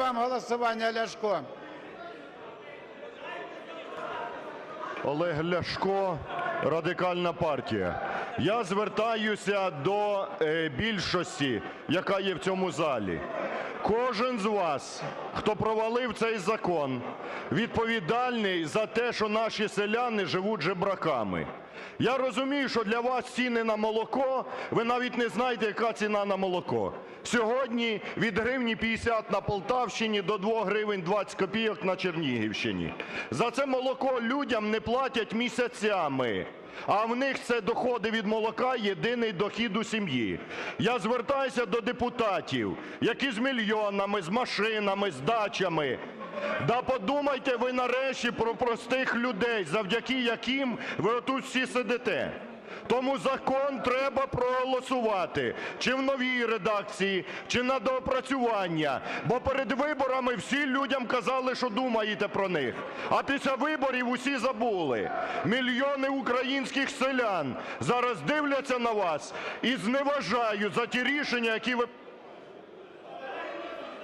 Вам голосування Ляшко. Олег Ляшко, Радикальна партія. Я звертаюся до е, більшості, яка є в цьому залі. Кожен з вас, хто провалив цей закон, відповідальний за те, що наші селяни живуть жебраками. Я розумію, що для вас ціни на молоко, ви навіть не знаєте, яка ціна на молоко. Сьогодні від гривні 50 на Полтавщині до 2 гривень 20 копійок на Чернігівщині. За це молоко людям не платять місяцями. А в них це доходи від молока єдиний дохід у сім'ї. Я звертаюся до депутатів, які з мільйонами, з машинами, з дачами. Да подумайте ви нарешті про простих людей, завдяки яким ви отут всі сидите. Тому закон треба проголосувати чи в новій редакції, чи на доопрацювання. Бо перед виборами всі людям казали, що думаєте про них. А після виборів усі забули. Мільйони українських селян зараз дивляться на вас і зневажають за ті рішення, які ви